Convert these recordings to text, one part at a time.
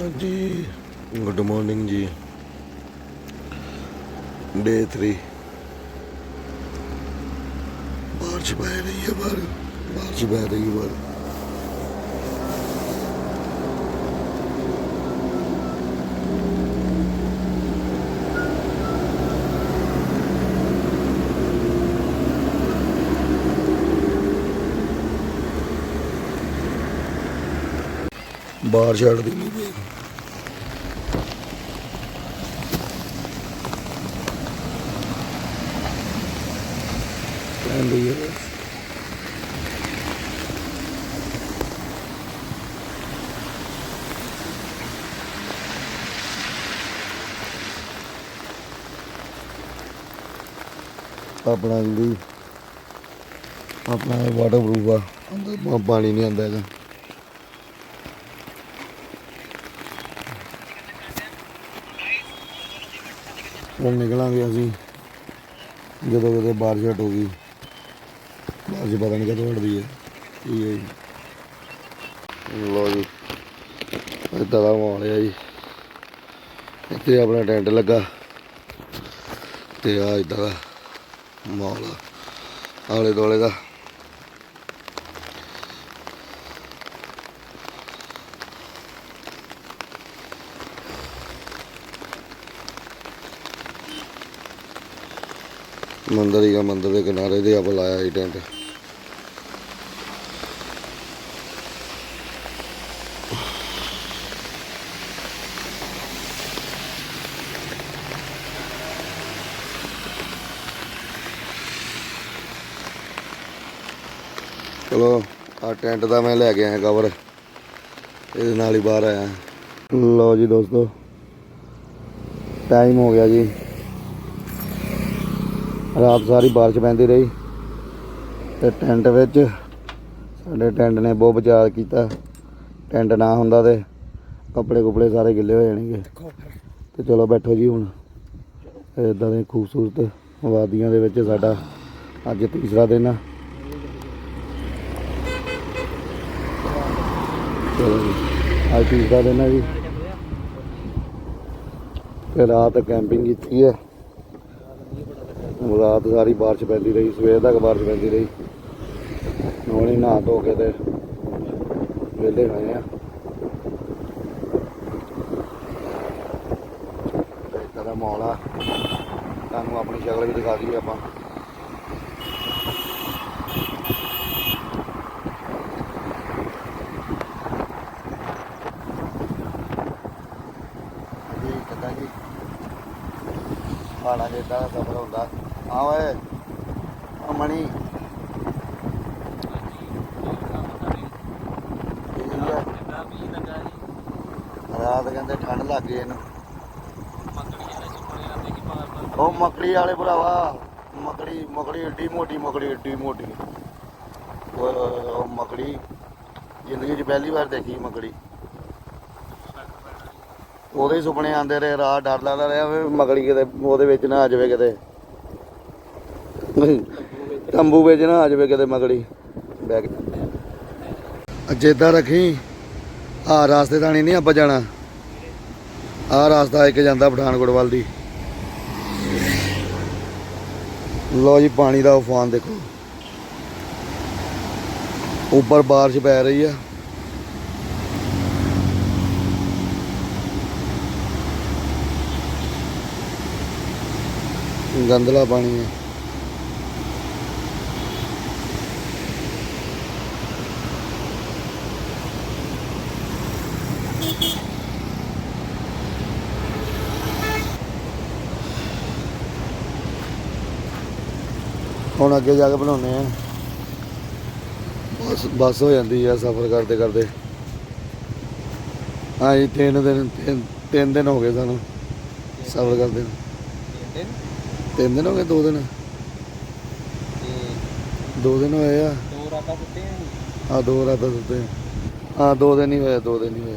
ਹਾਂਜੀ good morning ਜੀ। ਡੇ 3 ਬਾਰਿਸ਼ ਪੈ ਰਹੀ ਹੈ ਬਾਹਰ ਬਾਰਿਸ਼ ਪੈ ਰਹੀ ਹੈ ਬਾਹਰ ਬਾਹਰ ਛੱਡਦੀ ਨਹੀਂ ਪਈ ਕਹਿੰਦੀ ਹੈ ਬਸ। ਆਪਣਾ ਜਿਹੜੀ, ਆਪਣਾ ਵਾਟਰਪ੍ਰੂਫ ਆ ਅੰਦਰ ਪਾਣੀ ਨਹੀਂ ਆਉਂਦਾ ਹੈਗਾ। ਹੁਣ ਨਿਕਲਾਂਗੇ ਅਸੀਂ, ਜਦੋਂ ਕਿਤੇ ਬਾਰਿਸ਼ ਹਟੂਗੀ ਬਾਰਿਸ਼ ਪਤਾ ਨਹੀਂ ਕਦੋਂ ਹਟਦੀ ਹੈ ਠੀਕ ਹੈ ਜੀ। ਲੋ ਜੀ ਇੱਦਾਂ ਦਾ ਮਾਹੌਲ ਹੈ ਜੀ। ਇੱਥੇ ਆਪਣਾ ਟੈਂਟ ਲੱਗਾ, ਤੇ ਆ ਇੱਦਾਂ ਦਾ ਮਾਹੌਲ ਆਲੇ ਦੁਆਲੇ ਦਾ ਮੰਦਰ ਹੀ ਆ ਮੰਦਰ ਦੇ ਕਿਨਾਰੇ ਤੇ ਆਪਾਂ ਲਾਇਆ ਸੀ ਟੈਂਟ। ਚਲੋ ਆ ਟੈਂਟ ਦਾ ਮੈਂ ਲੈ ਕੇ ਆਇਆ ਕਵਰ ਇਹਦੇ ਨਾਲ ਹੀ ਬਾਹਰ ਆਇਆ। ਲਓ ਜੀ ਦੋਸਤੋ ਟਾਈਮ ਹੋ ਗਿਆ ਜੀ। ਰਾਤ ਸਾਰੀ ਬਾਰਿਸ਼ ਪੈਂਦੀ ਰਹੀ। ਤੇ ਟੈਂਟ ਵਿੱਚ ਸਾਡੇ ਟੈਂਟ ਨੇ ਬਹੁਤ ਵਿਚਾਰ ਕੀਤਾ। ਟੈਂਟ ਨਾ ਹੁੰਦਾ ਤੇ ਕੱਪੜੇ ਕੁਪੜੇ ਸਾਰੇ ਗਿੱਲੇ ਹੋ ਜਾਣਗੇ। ਤੇ ਚਲੋ ਬੈਠੋ ਜੀ ਹੁਣ। ਇਦਾਂ ਦੇ ਖੂਬਸੂਰਤ ਵਾਦੀਆਂ ਦੇ ਵਿੱਚ ਸਾਡਾ ਅੱਜ ਤੀਸਰਾ ਦਿਨ ਆ। ਚਲੋ ਜੀ ਅੱਜ ਦਿਨ ਹੈ ਜੀ। ਤੇ ਰਾਤ ਕੈਂਪਿੰਗ ਕੀਤੀ ਹੈ। ਰਾਤ ਸਾਰੀ ਬਾਰਿਸ਼ ਪੈਂਦੀ ਰਹੀ, ਸਵੇਰ ਤੱਕ ਬਾਰਿਸ਼ ਪੈਂਦੀ ਰਹੀ। ਹੁਣ ਨਹਾ ਧੋ ਕੇ ਤੇ ਵਿਹਲੇ ਹੋਏ ਆ। ਤੇ ਦਾ ਮਾਹੌਲ ਆ। ਤੁਹਾਨੂੰ ਆਪਣੀ ਸ਼ਕਲ ਵੀ ਦਿਖਾ ਦਈਏ ਆਪਾਂ ਜੀ ਕਿੱਦਾਂ ਜੀ ਪਹਾੜਾਂ 'ਚ ਏਦਾਂ ਦਾ ਸਫ਼ਰ ਹੁੰਦਾ। ਆ ਓਏ ਆ ਮਣੀ। ਰਾਤ ਕਹਿੰਦੇ ਠੰਡ ਲੱਗ ਗਈ ਇਹਨੂੰ। ਉਹ ਮਕੜੀ ਵਾਲੇ ਭਰਾਵਾ, ਮਕੜੀ ਮਕੜੀ ਏਡੀ ਮੋਟੀ, ਮਕੜੀ ਏਡੀ ਮੋਟੀ। ਓਏ, ਉਹ ਮਕੜੀ, ਜ਼ਿੰਦਗੀ 'ਚ ਪਹਿਲੀ ਵਾਰ ਦੇਖੀ ਮਕੜੀ। ਉਹਦੇ ਹੀ ਸੁਪਨੇ ਆਉਂਦੇ ਰਹੇ ਰਾਤ ਡਰ ਲੱਗਦਾ ਰਿਹਾ ਵੀ ਮਕੜੀ ਕਿਤੇ ਉਹਦੇ ਵਿੱਚ ਨਾ ਆ ਜਾਵੇ ਕਿਤੇ। ਤੰਬੂ ਵਿੱਚ ਨਾ ਆ ਜਾਵੇ ਕਿਤੇ ਮਕੜੀ ਬੈਗ ਅਜੇਦਾ ਰੱਖੀ, ਆ ਰਾਸਤੇ ਤਾਂ ਨਹੀਂ ਆਪਾਂ ਜਾਣਾ। ਆ ਰਾਸਤਾ ਇੱਕ ਜਾਂਦਾ ਪਠਾਨਕੋਟ ਵੱਲ ਦੀ। ਲੋ ਜੀ, ਪਾਣੀ ਦਾ ਉਫਾਨ ਦੇਖੋ। ਉੱਪਰ ਬਾਰਿਸ਼ ਪੈ ਰਹੀ ਆ। ਗੰਦਲਾ ਪਾਣੀ ਹੈ। ਹੁਣ ਅੱਗੇ ਜਾ ਕੇ ਬਣਾਉਨੇ ਆ। ਬਸ ਬਸ ਹੋ ਜਾਂਦੀ ਆ ਸਫ਼ਰ ਕਰਦੇ ਕਰਦੇ। ਹਾਂ ਜੀ, ਤਿੰਨ ਦਿਨ, ਤਿੰਨ- ਦਿਨ ਹੋ ਗਏ ਸਾਨੂੰ ਸਫ਼ਰ ਕਰਦੇ ਨੂੰ। ਤਿੰਨ ਦਿਨ ਹੋ ਗਏ ਦੋ ਦਿਨ। ਦੋ ਦਿਨ ਹੋਏ ਆ। ਦੋ ਰਾਤਾਂ ਸੁੱਤੇ ਆ ਆ ਦੋ ਰਾਤਾਂ ਸੁੱਤੇ ਹਾਂ ਦੋ ਦਿਨ ਹੀ ਹੋਏ ਦੋ ਦਿਨ ਹੀ ਹੋਏ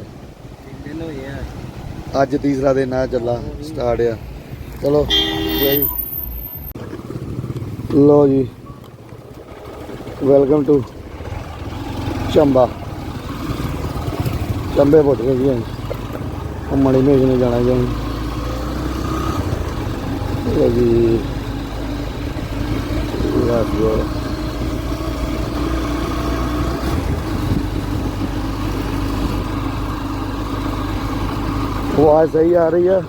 ਤਿੰਨ ਦਿਨ ਹੋਏ ਆ। ਅੱਜ ਤੀਸਰਾ ਦਿਨ ਆ ਚੱਲਾ ਸਟਾਰਟ ਆ। ਚਲੋ ਜੀ ਲੋ ਜੀ। Welcome to Chamba. ਚੰਬੇ ਪੁੱਟ ਗਏ ਜੀ ਮਣੀ ਮੇਜ ਨੇ ਜਾਣਾ ਜੀ ਇਹ ਜੀ। ਲੈਟਸ ਗੋ ਆਵਾਜ਼ ਸਹੀ ਆ ਰਹੀ ਹੈ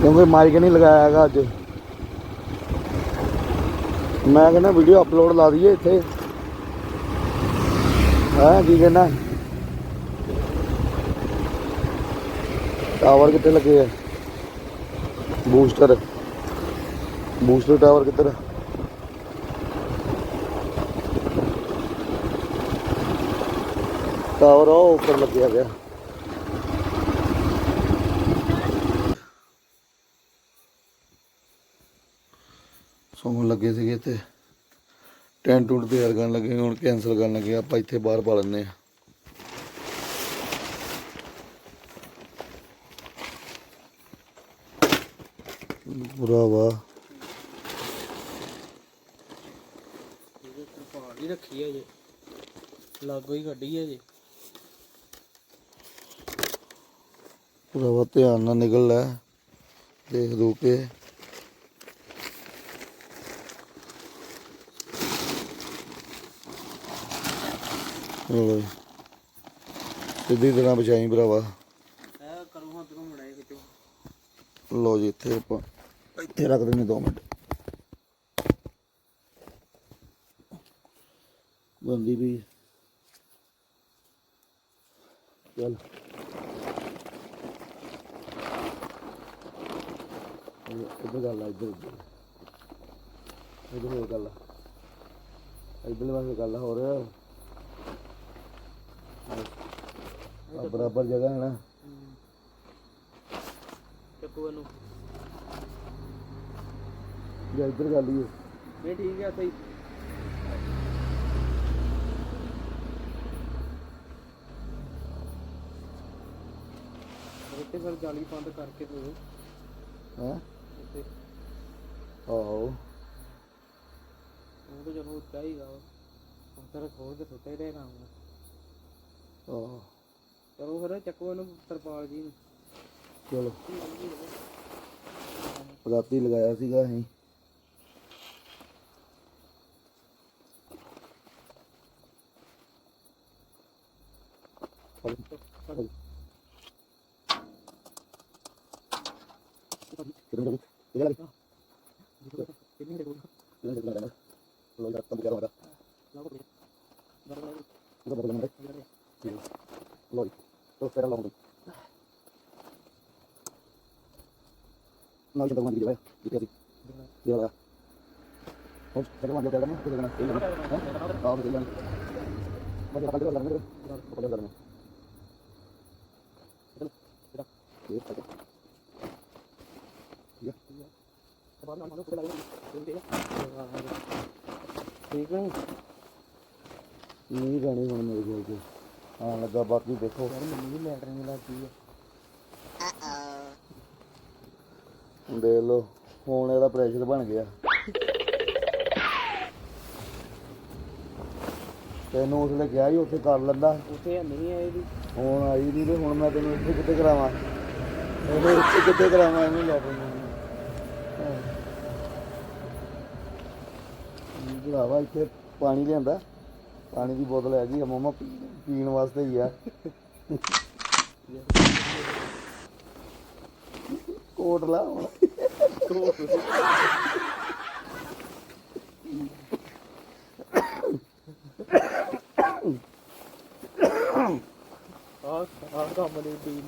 ਕਿਉਂਕਿ ਮਾਈਕ ਨਹੀਂ ਲਗਾਇਆ ਹੈਗਾ ਅੱਜ। ਮੈਂ ਕਹਿੰਦਾ ਵੀਡੀਓ ਅਪਲੋਡ ਲਾ ਦਈਏ ਇੱਥੇ। ਹਾਂ, ਕੀ ਕਹਿੰਦਾ? ਟਾਵਰ ਕਿੱਥੇ ਲੱਗੇ ਆ? ਬੂਸਟਰ ਬੂਸਟਰ ਟਾਵਰ ਕਿੱਧਰ ਆ? ਟਾਵਰ ਉਹ ਉੱਪਰ ਲੱਗਿਆ ਗਿਆ ਸੌਣ ਲੱਗੇ ਸੀਗੇ ਤੇ ਟੈਂਟ ਟੁੰਟ ਤਿਆਰ ਕਰਨ ਲੱਗੇ, ਹੁਣ ਕੈਂਸਲ ਕਰਨ ਲੱਗੇ, ਆਪਾਂ ਇੱਥੇ ਬਾਹਰ ਪਾ ਲੈਂਦੇ ਆ ਭਰਾਵਾ। ਤਰਪਾਲ ਹੀ ਰੱਖੀ ਹੈ ਜੇ ਲਾਗੋ ਹੀ ਕੱਢੀ ਹੈ ਜੇ ਭਰਾਵਾ ਧਿਆਨ ਨਾਲ ਨਿਕਲ ਲੈ। ਦੇਖ ਦੂ ਕੇ। ਜੀ। ਸਿੱਧੀ ਤਰ੍ਹਾਂ ਬਚਾਈ ਭਰਾਵਾ। ਲਓ ਜੀ ਇੱਥੇ ਆਪਾਂ ਇੱਥੇ ਰੱਖ ਦਿੰਦੇ 2 ਮਿੰਟ। ਬੰਦੀ ਵੀ। ਚੱਲ। ਇਹ- ਗੱਲ ਆ, ਇੱਧਰ ਇੱਧਰ। ਇੱਧਰ ਹੋਰ ਗੱਲ ਇੱਧਰ ਵਾਸਤੇ ਗੱਲ ਆ, ਹੋਰ। ਬਰਾਬਰ ਜਗ੍ਹਾ ਹੈ ਨਾ। ਚੱਕੂ ਇਹਨੂੰ। ਜਾਂ ਇੱਧਰ ਗੱਲ ਹੀ ਹੈ ਇਹ ਠੀਕ ਹੈ ਸਹੀ। ਇੱਥੇ ਫਿਰ ਜਾਲੀ ਬੰਦ ਕਰਕੇ ਦੋ ਹੈ? ਇੱਥੇ ਆਹੋ। ਉਹ ਤਾਂ ਜਦੋਂ ਚਾਹੀਦਾ ਉਹ ਤੇਰਾ ਖੋਲ ਕੇ ਸੁੱਤੇ ਰਹਿਣਾ ਹੁਣ ਆਹੋ। ਚਲੋ ਫਿਰ ਚੱਕੋ ਇਹਨੂੰ ਤਰਪਾਲ ਜੀ ਨੂੰ। ਚਲੋ। ਰਾਤੀ ਲਗਾਇਆ ਸੀਗਾ ਅਸੀਂ ਕਿੰਨੀ ਦੇ ਕੋਲ ਨਾਲ ਚੰਗਾ ਮੰਨ ਗਿਆ ਜਿੱਤੇ ਸੀ ਇਹ ਵਾਲਾ ਹੋਰ ਚੰਗਾ ਮੰਨ ਗਿਆ ਕਰਨਾ ਕਿਹਦੇ ਨਾਲ ਇਹ ਲੈਣਾ ਆਹ ਦੇ ਲੈਣਾ ਮੈਂ ਪਕੜ ਲਾ ਲਾਂਗੇ ਪਕੜ ਲਾ ਲਾਂਗੇ ਇਹ ਪਕੜ ਠੀਕ ਹੈ ਨਹੀਂ ਗਾਣੇ ਹੁਣ ਮੇਰੇ ਕੋਲ ਤੇ ਆਉਣ ਲੱਗਾ ਬਾਕੀ ਦੇਖੋ ਯਾਰ ਮੈਨੂੰ ਵੀ ਲੈਟਰਿੰਗ ਲੱਗੀ ਆ ਦੇਖ ਲਓ ਹੁਣ ਇਹਦਾ ਪ੍ਰੈਸ਼ਰ ਬਣ ਗਿਆ। ਤੈਨੂੰ ਉਸਲੇ ਕਿਹਾ ਸੀ ਉੱਥੇ ਕਰ ਲੈਂਦਾ। ਉੱਥੇ ਨਹੀਂ ਆਏ ਵੀ। ਹੁਣ ਆਈ ਨਹੀਂ ਤੇ ਹੁਣ ਮੈਂ ਤੈਨੂੰ ਇੱਥੇ ਕਿੱਥੇ ਕਰਾਵਾਂ? ਇਹਨੂੰ ਇੱਥੇ ਕਿੱਥੇ ਕਰਾਵਾਂ ਇਹਨੂੰ ਲੈ ਕੇ? ਭਰਾਵਾ ਇੱਥੇ ਪਾਣੀ ਲਿਆਂਦਾ। ਪਾਣੀ ਦੀ ਬੋਤਲ ਹੈਗੀ ਆ ਮਮਾ ਪੀਣ ਵਾਸਤੇ ਹੀ ਆ। ਕੋਟ ਲਾ ਹੁਣ ਆ ਆ ਕੰਮ ਦੇ ਟੀ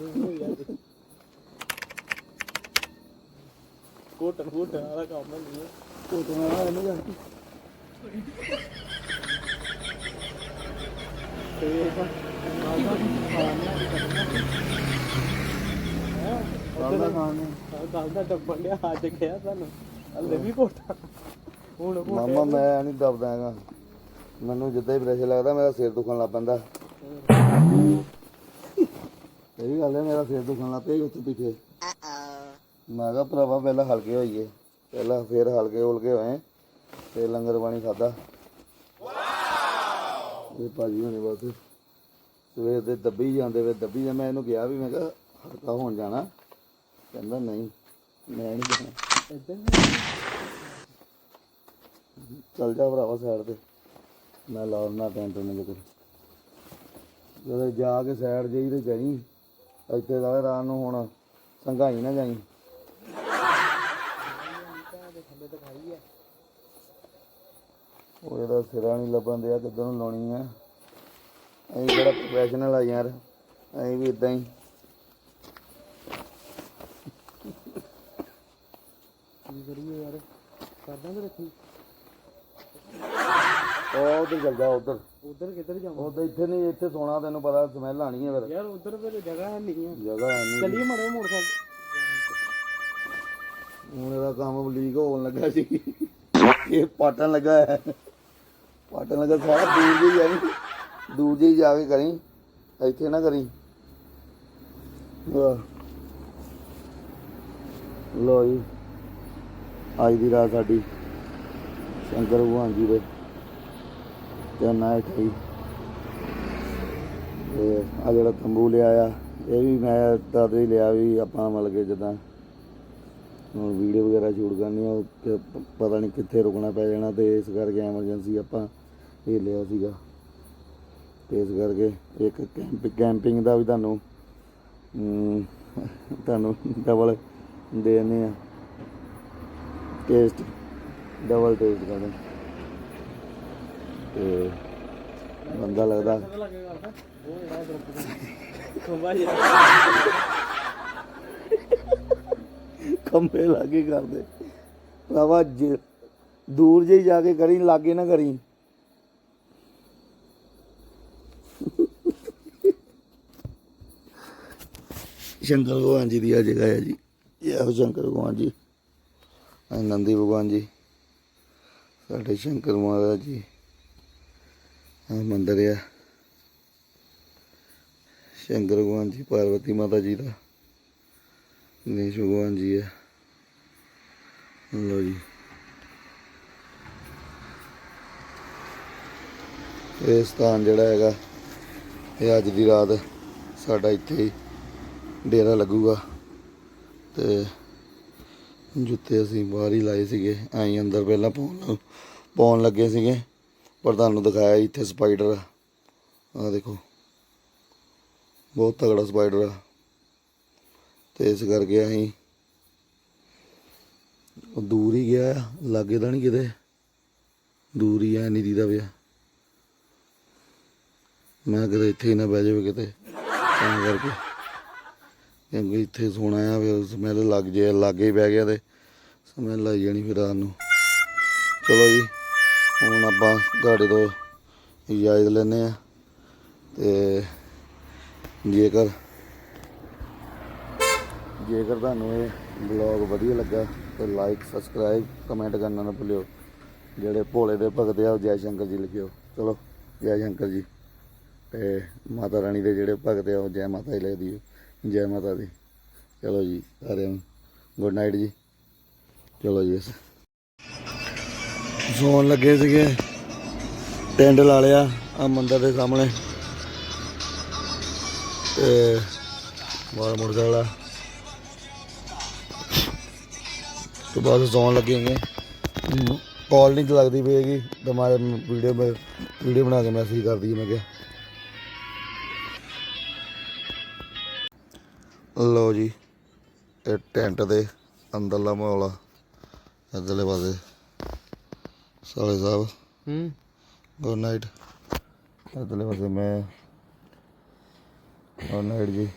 ਕੋਟ ਗੱਲ ਦਾ ਡੱਬਣ ਲਿਆ ਅੱਜ ਗਿਆ ਸਾਨੂੰ ਹਲੇ ਵੀ ਕੋਟਾ ਹੁਣ ਮਾਮਾ ਮੈਂ ਨਹੀਂ ਦਬਦਾ ਹੈਗਾ। ਮੈਨੂੰ ਜਿੱਦਾਂ ਹੀ ਪ੍ਰੈਸ਼ਰ ਲੱਗਦਾ ਮੇਰਾ ਸਿਰ ਦੁਖਣ ਲੱਗ ਪੈਂਦਾ। ਇਹ ਵੀ ਗੱਲ ਹੈ ਮੇਰਾ ਸਿਰ ਦੁਖਣ ਲੱਗ ਪਿਆ ਉੱਥੇ ਪਿੱਛੇ। ਮੈਂ ਕਿਹਾ ਭਰਾਵਾ ਪਹਿਲਾਂ ਹਲਕੇ ਹੋਈਏ। ਪਹਿਲਾਂ ਫੇਰ ਹਲਕੇ ਹੁਲਕੇ ਹੋਏ। ਤੇ ਲੰਗਰ ਪਾਣੀ ਖਾਦਾ ਇਹ ਭਾਜੀ ਹੋਣੇ ਬਸ। ਸਵੇਰ ਦੇ ਦੱਬੀ ਜਾਂਦੇ ਵੇ ਦੱਬੀ ਜਾਂ ਮੈਂ ਇਹਨੂੰ ਕਿਹਾ ਵੀ ਮੈਂ ਕਿਹਾ ਹਲਕਾ ਹੋਣ ਜਾਣਾ। ਕਹਿੰਦਾ ਨਹੀਂ ਮੈਂ ਨਹੀਂ ਜਾਣਾ। ਇੱਧਰ ਚੱਲ ਜਾ ਭਰਾਵਾ ਸਾਈਡ ਤੇ। ਮੈਂ ਲਾਉਣਾ ਟੈਂਟ ਨੇ ਜਿਕਰ ਜਦੋਂ ਜਾ ਕੇ ਸਾਈਡ ਜਾਈ ਤੇ ਜਾਈ। ਇੱਥੇ ਦਾ ਰਾਤ ਨੂੰ ਹੁਣ ਸੰਘਾਈ ਨਾ ਜਾਈ। ਉਹ ਇਹਦਾ ਸਿਰਾ ਨਹੀਂ ਲੱਭਣ ਦਿਆ ਕਿੱਧਰ ਨੂੰ ਲਾਉਣੀ ਆ। ਅਸੀਂ ਕਿਹੜਾ ਪ੍ਰੋਫੈਸ਼ਨਲ ਆ ਯਾਰ। ਅਸੀਂ ਵੀ ਇਦਾਂ ਹੀ। ਕਰੀਏ ਯਾਰ। ਕਰਦਾਂ ਤੇ ਰੱਖੀ। ਉਹ ਉਧਰ ਚੱਲ ਜਾ ਉਧਰ। ਉਧਰ ਕਿੱਧਰ ਜਾਵਾਂ? ਉਧਰ ਇੱਥੇ ਨਹੀਂ ਇੱਥੇ ਸੋਣਾ ਤੈਨੂੰ ਪਤਾ ਸਮੈਲ ਆਣੀ ਹੈ ਫਿਰ। ਯਾਰ ਉਧਰ ਫਿਰ ਜਗ੍ਹਾ ਹੈ ਨਹੀਂ ਆ। ਜਗ੍ਹਾ ਹੈ ਨਹੀਂ। ਚੱਲੀਏ ਮੜੇ ਮੋਟਰਸਾਈਕਲ। ਹੁਣ ਇਹਦਾ ਕੰਮ ਲੀਕ ਹੋਣ ਲੱਗਾ ਸੀ। ਇਹ ਪਾਟਣ ਲੱਗਾ ਹੈ। ਪਾਟਣ ਲੱਗਾ ਸਾਰਾ ਦੂਰ ਜਿਹੀ ਜਾਣੀ ਦੂਰ ਜਿਹੀ ਜਾ ਕੇ ਕਰੀ। ਇੱਥੇ ਨਾ ਕਰੀ। ਵਾਹ। ਜੀ। ਅੱਜ ਦੀ ਰਾਤ ਸਾਡੀ ਸ਼ੰਕਰ ਭਗਵਾਨ ਜੀ ਦੇ ਚਰਨਾਂ ਹੇਠ ਹੀ ਤੇ ਆ ਜਿਹੜਾ ਤੰਬੂ ਲਿਆ ਆ, ਇਹ ਵੀ ਮੈਂ ਤਦ ਹੀ ਲਿਆ ਵੀ ਆਪਾਂ ਮਤਲਬ ਕਿ ਜਿੱਦਾਂ ਹੁਣ ਵੀਡੀਓ ਵਗੈਰਾ ਸ਼ੂਟ ਕਰਨੀ ਆ ਕਿ ਪਤਾ ਨਹੀਂ ਕਿੱਥੇ ਰੁਕਣਾ ਪੈ ਜਾਣਾ ਤੇ ਇਸ ਕਰਕੇ ਐਮਰਜੈਂਸੀ ਆਪਾਂ ਇਹ ਲਿਆ ਸੀਗਾ। ਤੇ ਇਸ ਕਰਕੇ ਇੱਕ ਕੈਂਪ, ਕੈਂਪਿੰਗ ਦਾ ਵੀ ਤੁਹਾਨੂੰ ਤੁਹਾਨੂੰ ਡਬਲ ਦੇਣੇ ਆ। ਟੇਸਟ ਡਬਲ ਟੇਸਟ ਕਰਦੇ ਤੇ ਬੰਦਾ ਲੱਗਦਾ। ਪਤਾ ਖੰਭੇ ਲਾਗੇ ਕਰਦੇ। ਭਰਾਵਾ ਦੂਰ ਜੇ ਜਾ ਕੇ ਕਰੀ, ਲਾਗੇ ਨਾ ਕਰੀ। ਸ਼ੰਕਰ ਭਗਵਾਨ ਜੀ ਦੀ ਆ ਜਗ੍ਹਾ ਹੈ ਜੀ। ਇਹ ਸ਼ੰਕਰ ਭਗਵਾਨ ਜੀ। ਨੰਦੀ ਭਗਵਾਨ ਜੀ। ਸਾਡੇ ਸ਼ੰਕਰ ਮਹਾਰਾਜ ਜੀ। ਆ ਮੰਦਿਰ ਆ। ਸ਼ੰਕਰ ਭਗਵਾਨ ਜੀ, ਪਾਰਵਤੀ ਮਾਤਾ ਜੀ ਦਾ। ਗਣੇਸ਼ ਭਗਵਾਨ ਜੀ ਆ। ਲੋ ਜੀ। ਇਹ ਸਥਾਨ ਜਿਹੜਾ ਹੈਗਾ, ਇਹ ਅੱਜ ਦੀ ਰਾਤ ਸਾਡਾ ਇੱਥੇ ਹੀ ਡੇਰਾ ਲੱਗੂਗਾ। ਤੇ ਜੁੱਤੇ ਅਸੀਂ ਬਾਹਰ ਹੀ ਲਾਏ ਸੀਗੇ ਐਂ ਅੰਦਰ ਪਹਿਲਾਂ ਪਾਉਣ ਪਾਉਣ ਲੱਗੇ ਸੀਗੇ। ਪਰ ਤੁਹਾਨੂੰ ਦਿਖਾਇਆ ਇੱਥੇ ਸਪਾਈਡਰ ਆ। ਦੇਖੋ ਬਹੁਤ ਤਗੜਾ ਸਪਾਈਡਰ ਆ। ਤੇ ਇਸ ਕਰਕੇ ਅਸੀਂ ਉਹ ਦੂਰ ਹੀ ਗਿਆ ਆ, ਲਾਗੇ ਤਾਂ ਨਹੀਂ ਕਿਤੇ। ਦੂਰ ਹੀ ਆ ਨਹੀਂ ਦੀਦਾ ਪਿਆ। ਮੈਂ ਕਿਤੇ ਇੱਥੇ ਹੀ ਨਾ ਬਹਿ ਜਾਵੇ ਕਿਤੇ ਤਾਂ ਕਰਕੇ। ਕਿਉਂਕਿ ਇੱਥੇ ਸੋਣਾ ਆ ਫਿਰ ਸਮੈਲ ਲੱਗ ਜੇ, ਲਾਗੇ ਬਹਿ ਗਿਆ ਤੇ ਸਮੈਲ ਆਈ ਜਾਣੀ ਫਿਰ ਰਾਤ ਨੂੰ। ਚਲੋ ਜੀ, ਹੁਣ ਆਪਾਂ ਤੁਹਾਡੇ ਤੋਂ ਇਜਾਜ਼ਤ ਲੈਨੇ ਆ ਤੇ ਜੇਕਰ ਜੇਕਰ ਤੁਹਾਨੂੰ ਇਹ ਬਲੌਗ ਵਧੀਆ ਲੱਗਾ ਤਾਂ ਲਾਈਕ ਸਬਸਕ੍ਰਾਈਬ ਕਮੈਂਟ ਕਰਨਾ ਨਾ ਭੁੱਲਿਓ। ਜਿਹੜੇ ਭੋਲੇ ਦੇ ਭਗਤ ਆ, ਉਹ ਜੈ ਸ਼ੰਕਰ ਜੀ ਲਿਖਿਓ। ਚਲੋ, ਜੈ ਸ਼ੰਕਰ ਜੀ ਤੇ ਮਾਤਾ ਰਾਣੀ ਦੇ ਜਿਹੜੇ ਭਗਤ ਆ, ਉਹ ਜੈ ਮਾਤਾ ਹੀ ਲਿਖਦੀ ਹੈ ਜੈ ਮਾਤਾ ਦੀ। ਚਲੋ ਜੀ, ਸਾਰਿਆਂ ਨੂੰ ਗੁੱਡ ਨਾਈਟ ਜੀ। ਚਲੋ ਜੀ ਬਸ। ਸੌਣ ਲੱਗੇ ਸੀਗੇ। ਟੈਂਟ ਲਾ ਲਿਆ ਆ ਮੰਦਰ ਦੇ ਸਾਹਮਣੇ। ਤੇ ਬਾਹਰ ਮੋਟਰਸਾਈਕਲ ਵਾਲਾ। ਤੇ ਬਸ ਜ਼ੋਨ ਲੱਗੇ ਹੈਗੇ ਕਾਲ ਨਹੀਂ ਲੱਗਦੀ ਪਏਗੀ ਹੈਗੀ। ਤੇ ਮੈਂ ਵੀਡੀਓ ਵੀਡੀਓ ਬਣਾ ਕੇ ਮੈਸੇਜ ਕਰਦੀ ਮੈਂ ਕਿਹਾ। ਲਓ ਜੀ ਇਹ ਟੈਂਟ ਦੇ ਅੰਦਰਲਾ ਮਾਹੌਲ ਆ ਇੱਧਰਲੇ ਪਾਸੇ। ਸਾਲੇ ਸਾਹਿਬ ਹੂੰ। Good night. ਇੱਧਰਲੇ ਪਾਸੇ ਮੈਂ ਗੁੱਡ ਨਾਈਟ ਜੀ।